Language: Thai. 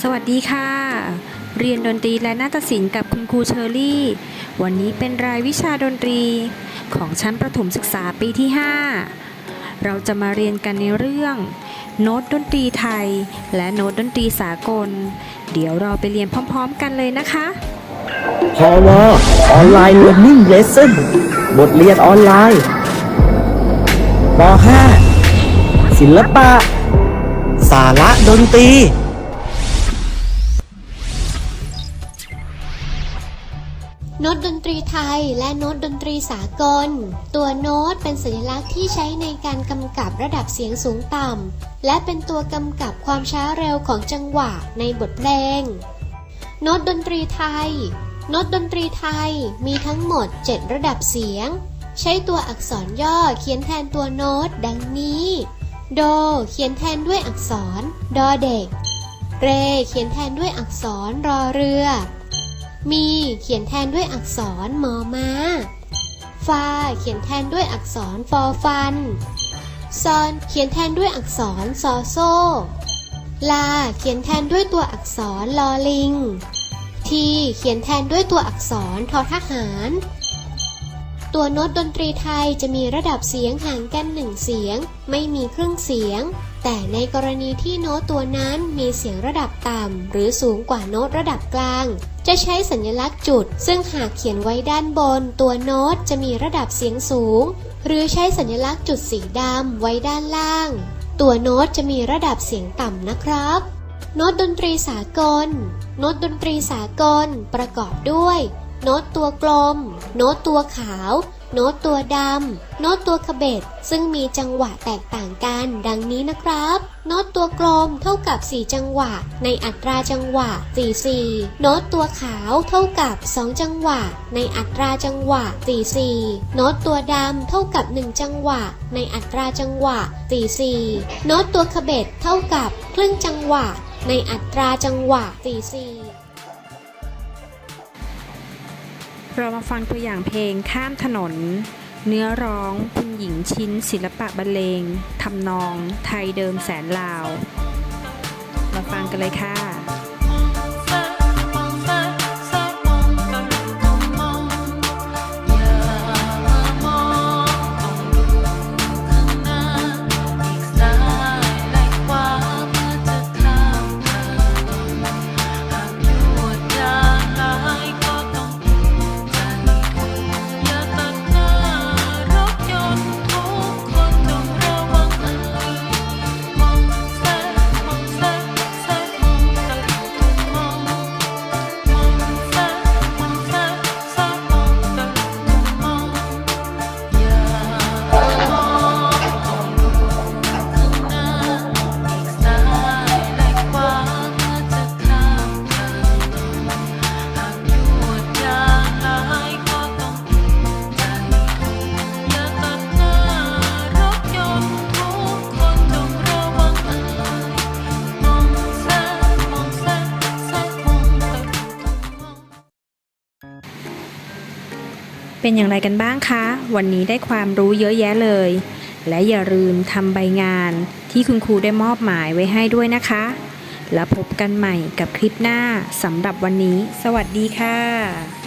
สวัสดีค่ะ เรียนดนตรีและนาฏศิลป์กับคุณครูเชอรี่ วันนี้เป็นรายวิชาดนตรีของชั้นประถมศึกษาปีที่ 5 เราจะมาเรียนกันในเรื่อง โน้ตดนตรีไทย และโน้ตดนตรีสากล เดี๋ยวเราไปเรียนพร้อม ๆ กันเลยนะคะพอวออนไลน์ Learning Lesson บทเรียนออนไลน์ป .5 ศิลปะ สาระดนตรี โน้ตดนตรีไทยและโน้ตดนตรีสากล ตัวโน้ตเป็นสัญลักษณ์ที่ใช้ในการกำกับระดับเสียงสูงต่ำ และเป็นตัวกำกับความช้าเร็วของจังหวะในบทเพลง โน้ตดนตรีไทย โน้ตดนตรีไทยมีทั้งหมด 7 ระดับเสียง ใช้ตัวอักษรย่อเขียนแทนตัวโน้ตดังนี้ โด เขียนแทนด้วยอักษร ดอเด็ก เร เขียนแทนด้วยอักษรรอเรือ มี เขียนแทนด้วยอักษรมอม้า ฟา เขียนแทนด้วยอักษรฟอฟัน ซอน เขียนแทนด้วยอักษรซอโซ ลา เขียนแทนด้วยตัวอักษรลอลิง ที เขียนแทนด้วยตัวอักษรทอทหาร ตัวโน้ตดนตรีไทยจะมีระดับเสียงห่างกันหนึ่งเสียง ไม่มีครึ่งเสียง แต่ในกรณีที่โน้ตตัวนั้นมีเสียงระดับต่ำหรือสูงกว่าโน้ตระดับกลาง จะใช้สัญลักษณ์จุด ซึ่งหากเขียนไว้ด้านบน ตัวโน้ตจะมีระดับเสียงสูง หรือใช้สัญลักษณ์จุดสีดำไว้ด้านล่าง ตัวโน้ตจะมีระดับเสียงต่ำนะครับโน้ตดนตรีสากล โน้ตดนตรีสากล ประกอบด้วย โน้ตตัวกลม โน้ตตัวขาว โน้ตตัวดำ โน้ตตัวขบเบดซึ่งมีจังหวะแตกต่างกัน ดังนี้นะครับ โน้ตตัวกลมเท่ากับ 4 จังหวะ ในอัตราจังหวะ 4-4 โน้ตตัวขาวเท่ากับ 2 จังหวะ ในอัตราจังหวะ 4-4 โน้ตตัวดำเท่ากับ 1 จังหวะ ในอัตราจังหวะ 4-4 โน้ตตัวขบเบดเท่ากับครึ่งจังหวะ ในอัตราจังหวะ 4-4 เรามาฟังตัวอย่างเพลงข้ามถนน เนื้อร้องคุณหญิงชิ้นศิลปะบรรเลงทำนองไทยเดิมแสนลาว มาฟังกันเลยค่ะ เป็นอย่างไรกันบ้างคะ วันนี้ได้ความรู้เยอะแยะเลย และอย่าลืมทำใบงานที่คุณครูได้มอบหมายไว้ให้ด้วยนะคะ แล้วพบกันใหม่กับคลิปหน้าสำหรับวันนี้ สวัสดีค่ะ